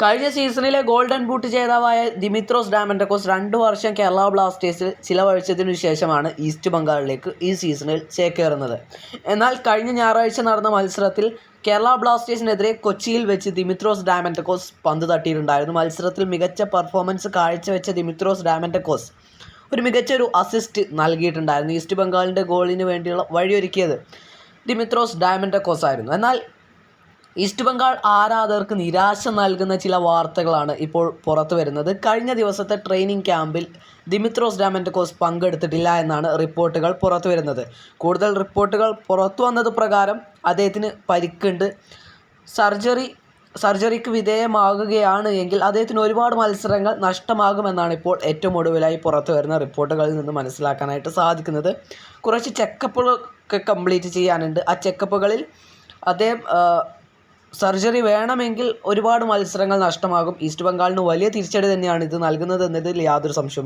കഴിഞ്ഞ സീസണിലെ golden boot ജേതാവായ ദിമിത്രോസ് ഡാമൻഡക്കോസ് രണ്ട് വർഷം കേരള ബ്ലാസ്റ്റേഴ്സിൽ ചിലവഴിച്ചതിനു ശേഷമാണ് ഈസ്റ്റ് ബംഗാളിലേക്ക് ഈ സീസണിൽ ചേക്കേറുന്നത്. എന്നാൽ കഴിഞ്ഞ ഞായറാഴ്ച നടന്ന മത്സരത്തിൽ കേരള ബ്ലാസ്റ്റേഴ്സിനെതിരെ കൊച്ചിയിൽ വെച്ച് ദിമിത്രോസ് ഡാമൻഡക്കോസ് പന്ത് തട്ടിയിട്ടുണ്ടായിരുന്നു. മത്സരത്തിൽ മികച്ച പെർഫോമൻസ് കാഴ്ചവെച്ച ദിമിത്രോസ് ഡാമൻഡക്കോസ് ഒരു മികച്ച ഒരു അസിസ്റ്റ് നൽകിയിട്ടുണ്ടായിരുന്നു. ഈസ്റ്റ് ബംഗാളിന്റെ ഗോളിന് വേണ്ടിയുള്ള വഴിയൊരുക്കിയത് ദിമിത്രോസ് ഡാമൻഡക്കോസ് ആയിരുന്നു എന്നാൽ ഈസ്റ്റ് ബംഗാൾ ആരാധകർക്ക് നിരാശ നൽകുന്ന ചില വാർത്തകളാണ് ഇപ്പോൾ പുറത്തു വരുന്നത്. കഴിഞ്ഞ ദിവസത്തെ ട്രെയിനിങ് ക്യാമ്പിൽ ദിമിത്രോസ് ഡാമൻഡക്കോസ് പങ്കെടുത്തിട്ടില്ല എന്നാണ് റിപ്പോർട്ടുകൾ പുറത്തു വരുന്നത്. കൂടുതൽ റിപ്പോർട്ടുകൾ പുറത്തു വന്നത് പ്രകാരം അദ്ദേഹത്തിന് പരിക്കുണ്ട്. സർജറി സർജറിക്ക് വിധേയമാകുകയാണ് എങ്കിൽ അദ്ദേഹത്തിന് ഒരുപാട് മത്സരങ്ങൾ നഷ്ടമാകുമെന്നാണ് ഇപ്പോൾ ഏറ്റവും ഒടുവിലായി പുറത്തു വരുന്ന റിപ്പോർട്ടുകളിൽ നിന്ന് മനസ്സിലാക്കാനായിട്ട് സാധിക്കുന്നത്. കുറച്ച് ചെക്കപ്പുകളൊക്കെ കംപ്ലീറ്റ് ചെയ്യാനുണ്ട്. ആ ചെക്കപ്പുകളിൽ അദ്ദേഹം സർജറി വേണമെങ്കിൽ ഒരുപാട് മത്സരങ്ങൾ നഷ്ടമാകും. ഈസ്റ്റ് ബംഗാളിന് വലിയ തിരിച്ചടി തന്നെയാണ് ഇത് നൽകുന്നത് എന്നതിൽ യാതൊരു സംശയവുമില്ല.